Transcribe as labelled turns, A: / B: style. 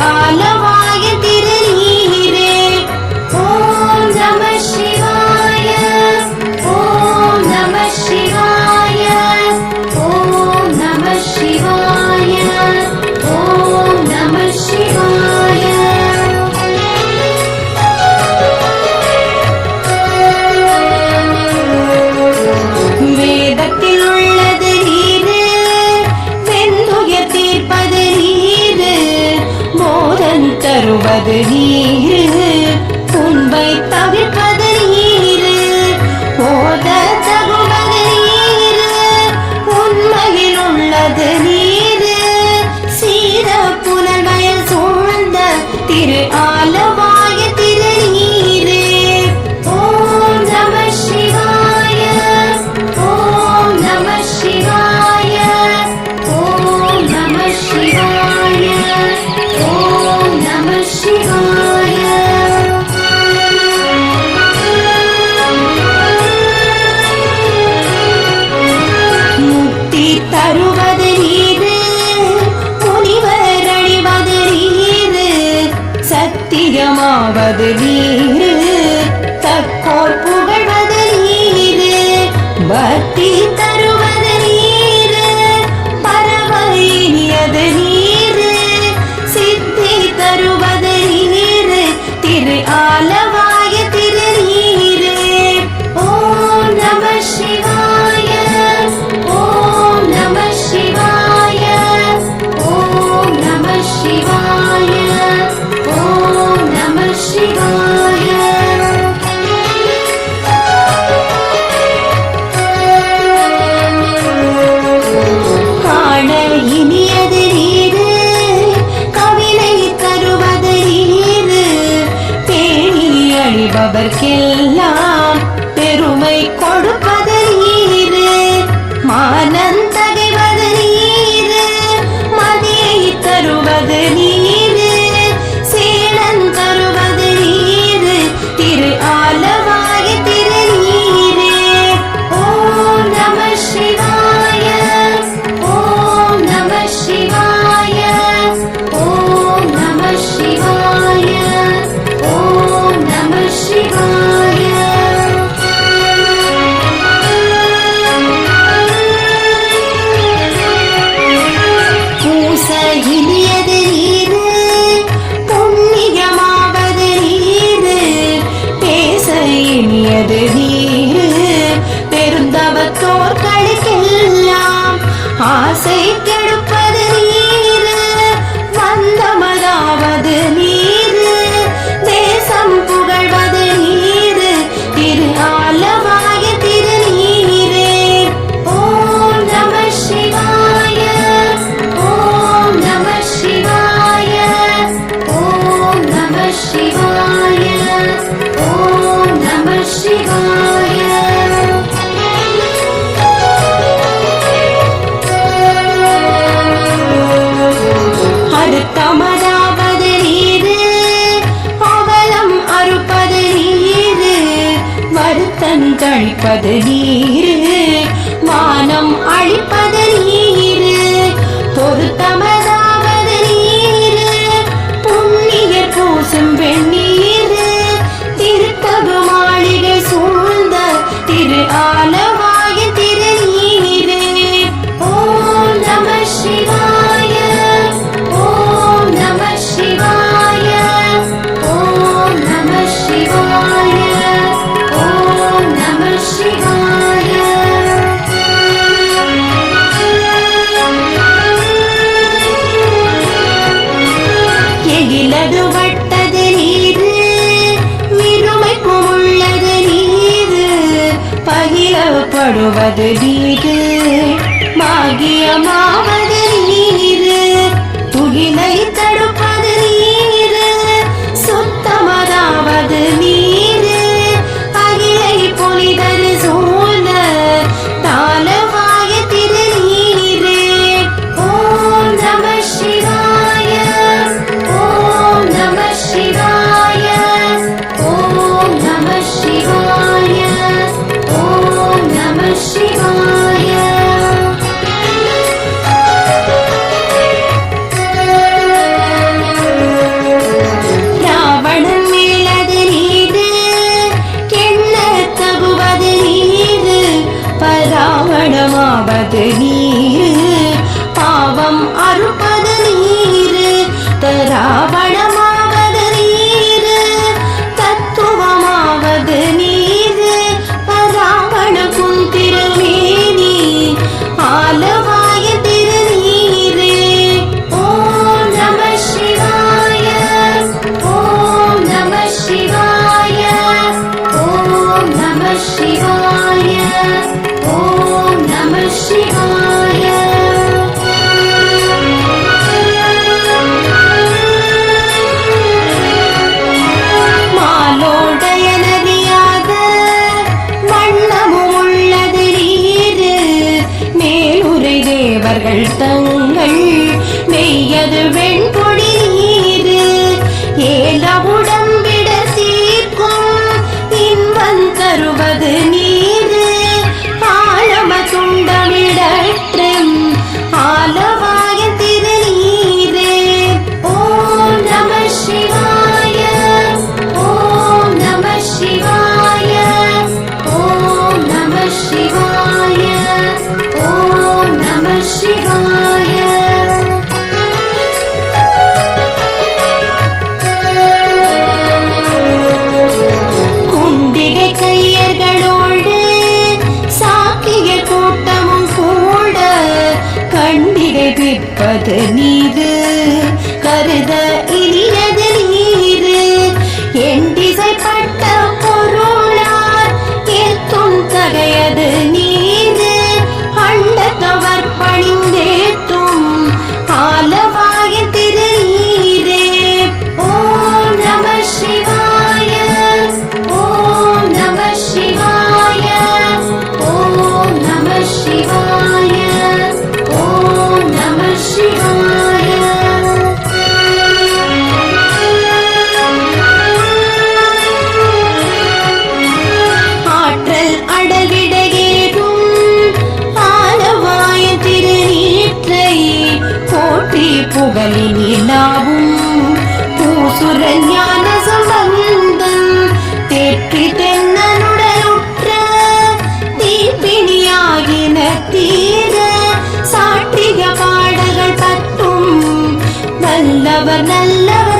A: ஆலம் புண்ணியமாவது வீரு தக்கோர் புகழ்வது நீரு பக்தி தருவது நீரு. பரவ இனியது நீரு. சித்தி தருவது நீரு. திரு ஆலவா नहीं அழிப்பது நீரு மானம் அழிப்பது நீர் பாடுவது வீடு. மாகியமாக அருப்பது நீரு தராவ 手に வல்லவர் நல்லவர்.